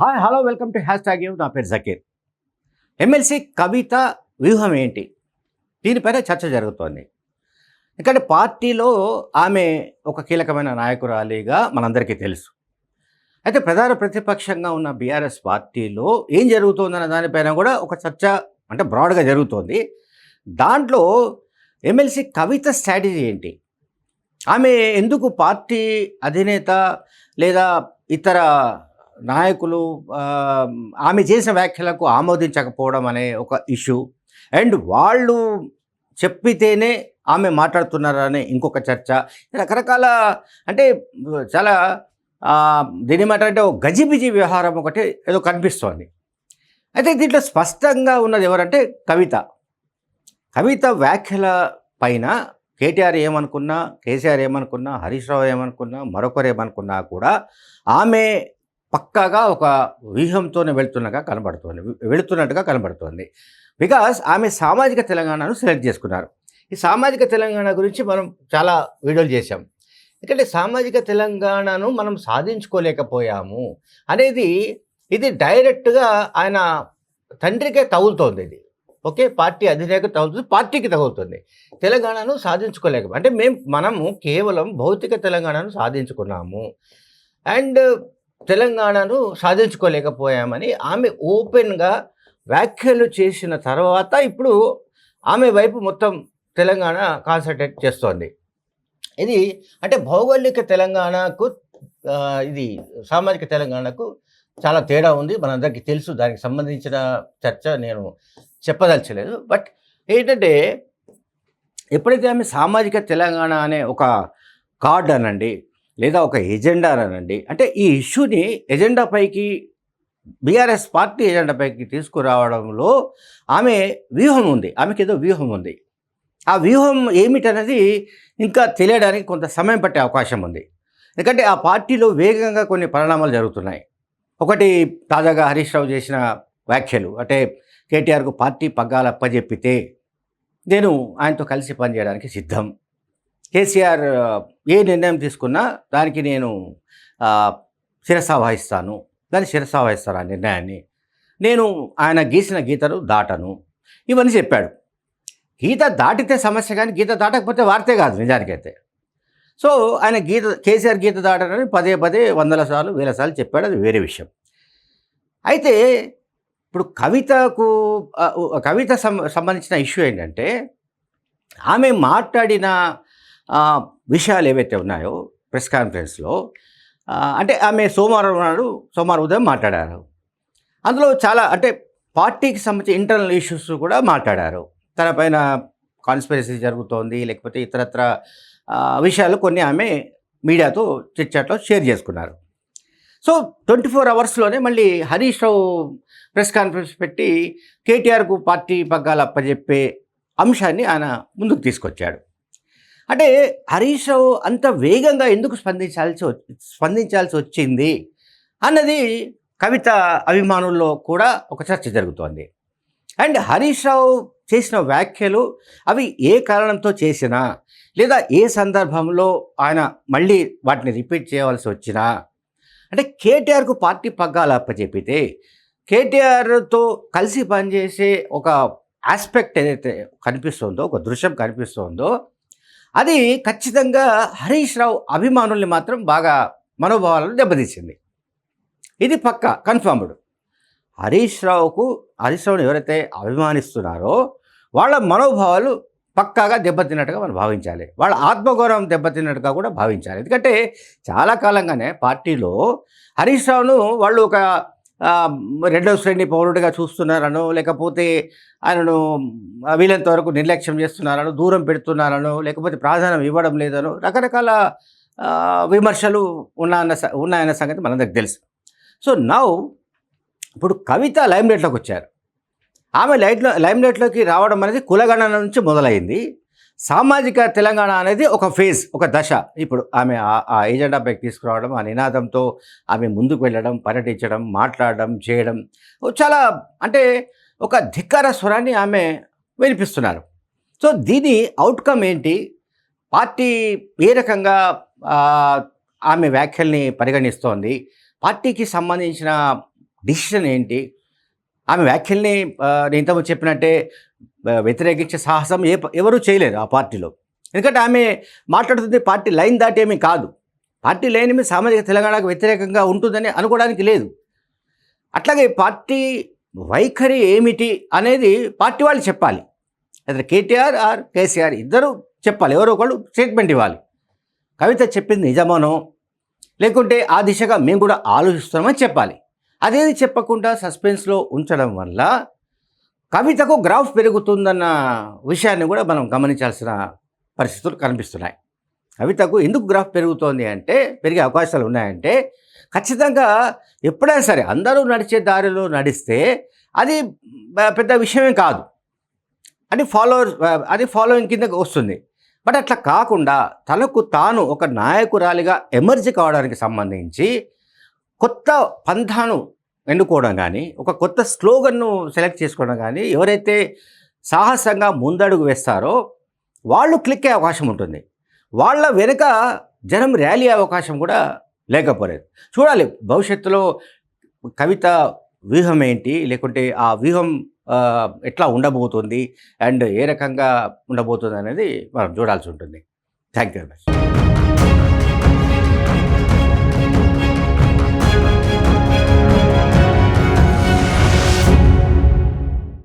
Hi hello welcome to hash tag నా పేరు Zakir. MLC కవిత వ్యూహం ఏంటి? దీనిపైన చర్చ జరుగుతోంది. ఎందుకంటే పార్టీలో ఆమె ఒక కీలకమైన నాయకురాలిగా మనందరికీ తెలుసు. అయితే ప్రధాన ప్రతిపక్షంగా ఉన్న బీఆర్ఎస్ పార్టీలో ఏం జరుగుతోందన్న దానిపైన కూడా ఒక చర్చ అంటే బ్రాడ్గా జరుగుతోంది. దాంట్లో ఎమ్మెల్సీ కవిత స్ట్రాటజీ ఏంటి? ఆమె ఎందుకు పార్టీ అధినేత లేదా ఇతర నాయకులు ఆమె చేసిన వ్యాఖ్యలకు ఆమోదించకపోవడం అనే ఒక ఇష్యూ. అండ్ వాళ్ళు చెప్పితేనే ఆమె మాట్లాడుతున్నారనే ఇంకొక చర్చ. రకరకాల అంటే చాలా ఆ, దీని ఏమంటారంటే ఒక గజిబిజి వ్యవహారం ఒకటి ఏదో కనిపిస్తోంది. అయితే దీంట్లో స్పష్టంగా ఉన్నది ఎవరంటే కవిత. కవిత వ్యాఖ్యల పైన కేటీఆర్ ఏమనుకున్నా కేసీఆర్ ఏమనుకున్నా హరీష్ రావు ఏమనుకున్నా మరొకరు ఏమనుకున్నా కూడా ఆమె పక్కాగా ఒక వ్యూహంతోనే వెళ్తున్నగా కనబడుతోంది వెళుతున్నట్టుగా కనబడుతోంది. బికాస్ ఆమె సామాజిక తెలంగాణను సెలెక్ట్ చేసుకున్నారు. ఈ సామాజిక తెలంగాణ గురించి మనం చాలా వీడియోలు చేశాం. ఎందుకంటే సామాజిక తెలంగాణను మనం సాధించుకోలేకపోయాము అనేది ఇది డైరెక్ట్గా ఆయన తండ్రికే తగులుతోంది ఇది. ఓకే? పార్టీ అధినేత తగులుతుంది పార్టీకి తగులుతుంది. తెలంగాణను సాధించుకోలేక అంటే మేము మనము కేవలం భౌతిక తెలంగాణను సాధించుకున్నాము. అండ్ తెలంగాణను సాధించుకోలేకపోయామని ఆమె ఓపెన్గా వ్యాఖ్యలు చేసిన తర్వాత ఇప్పుడు ఆమె వైపు మొత్తం తెలంగాణ కాన్సన్ట్రేట్ చేస్తోంది. ఇది అంటే భౌగోళిక తెలంగాణకు ఇది సామాజిక తెలంగాణకు చాలా తేడా ఉంది. మనందరికీ తెలుసు. దానికి సంబంధించిన చర్చ నేను చెప్పదలచలేదు. బట్ ఏంటంటే ఎప్పుడైతే ఆమె సామాజిక తెలంగాణ అనే ఒక కార్డ్ అనండి లేదా ఒక ఎజెండానండి అంటే ఈ ఇష్యూని ఎజెండా పైకి బీఆర్ఎస్ పార్టీ ఎజెండా పైకి తీసుకురావడంలో ఆమె వ్యూహం ఉంది. ఆమెకి ఏదో వ్యూహం ఉంది. ఆ వ్యూహం ఏమిటనేది ఇంకా తెలియడానికి కొంత సమయం పట్టే అవకాశం ఉంది. ఎందుకంటే ఆ పార్టీలో వేగంగా కొన్ని పరిణామాలు జరుగుతున్నాయి. ఒకటి తాజాగా హరీష్ రావు చేసిన వ్యాఖ్యలు. అంటే కేటీఆర్కు పార్టీ పగ్గాలు అప్పజెప్పితే నేను ఆయనతో కలిసి పనిచేయడానికి సిద్ధం. కేసీఆర్ ఏ నిర్ణయం తీసుకున్నా దానికి నేను శిరసావహిస్తాను దాన్ని శిరసావహిస్తాను ఆ నిర్ణయాన్ని. నేను ఆయన గీసిన గీతను దాటను. ఇవన్నీ చెప్పాడు. గీత దాటితే సమస్య కానీ గీత దాటకపోతే వార్తే కాదు నిజానికైతే. సో ఆయన గీత కేసీఆర్ గీత దాటనని పదే పదే వందల సార్లు వేల సార్లు చెప్పాడు. అది వేరే విషయం. అయితే ఇప్పుడు కవితకు కవిత సం సంబంధించిన ఇష్యూ ఏంటంటే ఆమె మాట్లాడిన విషయాలు ఏవైతే ఉన్నాయో ప్రెస్ కాన్ఫరెన్స్లో అంటే ఆమె సోమవారం నాడు సోమవారం ఉదయం మాట్లాడారు. అందులో చాలా అంటే పార్టీకి సంబంధించిన ఇంటర్నల్ ఇష్యూస్ కూడా మాట్లాడారు. తన పైన కాన్స్పిరసీ జరుగుతోంది లేకపోతే ఇతరత్ర విషయాలు కొన్ని ఆమె మీడియాతో చిట్చాట్లో షేర్ చేసుకున్నారు. సో ట్వంటీ ఫోర్ అవర్స్లోనే మళ్ళీ హరీష్ రావు ప్రెస్ కాన్ఫరెన్స్ పెట్టి కేటీఆర్కు పార్టీ పగ్గాలు అప్పజెప్పే అంశాన్ని ఆయన ముందుకు తీసుకొచ్చాడు. అంటే హరీష్ రావు అంత వేగంగా ఎందుకు స్పందించాల్సి స్పందించాల్సి వచ్చింది అన్నది కవిత అభిమానుల్లో కూడా ఒక చర్చ జరుగుతోంది. అండ్ హరీష్ రావు చేసిన వ్యాఖ్యలు అవి ఏ కారణంతో చేసినా లేదా ఏ సందర్భంలో ఆయన మళ్ళీ వాటిని రిపీట్ చేయవలసి వచ్చినా అంటే కేటీఆర్కు పార్టీ పగ్గాలు అప్పచెప్పితే కేటీఆర్తో కలిసి పనిచేసే ఒక ఆస్పెక్ట్ ఏదైతే కనిపిస్తుందో ఒక దృశ్యం కనిపిస్తుందో అది ఖచ్చితంగా హరీష్ రావు అభిమానుల్ని మాత్రం బాగా మనోభావాలను దెబ్బతీసింది. ఇది పక్క కన్ఫర్మ్డ్ హరీష్ రావుకు హరీష్ రావుని ఎవరైతే అభిమానిస్తున్నారో వాళ్ళ మనోభావాలు పక్కాగా దెబ్బతిన్నట్టుగా మనం భావించాలి. వాళ్ళ ఆత్మగౌరవం దెబ్బతిన్నట్టుగా కూడా భావించాలి. ఎందుకంటే చాలా కాలంగానే పార్టీలో హరీష్ రావును వాళ్ళు ఒక రెండవ శ్రేణి పౌరుడిగా చూస్తున్నారనో లేకపోతే ఆయనను వీలంత వరకు నిర్లక్ష్యం చేస్తున్నారనో దూరం పెడుతున్నారనో లేకపోతే ప్రాధాన్యం ఇవ్వడం లేదనో రకరకాల విమర్శలు ఉన్నాయన్న ఉన్నాయన్న సంగతి మనందరికి తెలుసు. సో నౌ ఇప్పుడు కవిత లైమ్లైట్లోకి వచ్చారు ఆమె లైట్లో లైమ్లైట్లోకి రావడం అనేది కులగణన నుంచి మొదలైంది. సామాజిక తెలంగాణ అనేది ఒక ఫేజ్ ఒక దశ. ఇప్పుడు ఆమె ఆ- ఆ ఏజెండా పైకి తీసుకురావడం ఆ నినాదంతో ఆమె ముందుకు వెళ్ళడం పర్యటించడం మాట్లాడడం చేయడం చాలా అంటే ఒక ధిక్కార స్వరాన్ని ఆమె వినిపిస్తున్నారు. సో దీని అవుట్కమ్ ఏంటి? పార్టీ ఏ రకంగా ఆమె వ్యాఖ్యల్ని పరిగణిస్తోంది? పార్టీకి సంబంధించిన డిసిషన్ ఏంటి? ఆమె వ్యాఖ్యల్ని నేను ఇంతకు చెప్పినట్టే వ్యతిరేకించే సాహసం ఏ ఎవరూ చేయలేరు ఆ పార్టీలో. ఎందుకంటే ఆమె మాట్లాడుతుంది పార్టీ లైన్ దాటేమీ కాదు. పార్టీ లైన్ మీద సామాజిక తెలంగాణకు వ్యతిరేకంగా ఉంటుందని అనుకోవడానికి లేదు. అట్లాగే పార్టీ వైఖరి ఏమిటి అనేది పార్టీ వాళ్ళు చెప్పాలి. అయితే కేటీఆర్ ఆర్ కేసీఆర్ ఇద్దరు చెప్పాలి. ఎవరో ఒకళ్ళు స్టేట్మెంట్ ఇవ్వాలి. కవిత చెప్పింది నిజమనో లేకుంటే ఆ దిశగా మేము కూడా ఆలోచిస్తున్నామని చెప్పాలి. అదేది చెప్పకుండా సస్పెన్స్లో ఉంచడం వల్ల కవితకు గ్రాఫ్ పెరుగుతుందన్న విషయాన్ని కూడా మనం గమనించాల్సిన పరిస్థితులు కనిపిస్తున్నాయి. కవితకు ఎందుకు గ్రాఫ్ పెరుగుతోంది అంటే పెరిగే అవకాశాలు ఉన్నాయంటే ఖచ్చితంగా ఎప్పుడైనా సరే అందరూ నడిచే దారిలో నడిస్తే అది పెద్ద విషయమే కాదు. అది ఫాలోవర్ అది ఫాలోయింగ్ కిందకి వస్తుంది. బట్ అట్లా కాకుండా తనకు తాను ఒక నాయకురాలిగా ఎమర్జ్ కావడానికి సంబంధించి కొత్త పంథాను ఎన్నుకోవడం కానీ ఒక కొత్త స్లోగన్ను సెలెక్ట్ చేసుకోవడం కానీ ఎవరైతే సాహసంగా ముందడుగు వేస్తారో వాళ్ళు క్లిక్ అయ్యే అవకాశం ఉంటుంది. వాళ్ళ వెనుక జనం ర్యాలీ అయ్యే అవకాశం కూడా లేకపోలేదు. చూడాలి భవిష్యత్తులో కవిత వ్యూహం ఏంటి? లేకుంటే ఆ వ్యూహం ఎట్లా ఉండబోతుంది? అండ్ ఏ రకంగా ఉండబోతుంది అనేది మనం చూడాల్సి ఉంటుంది. Thank you very much.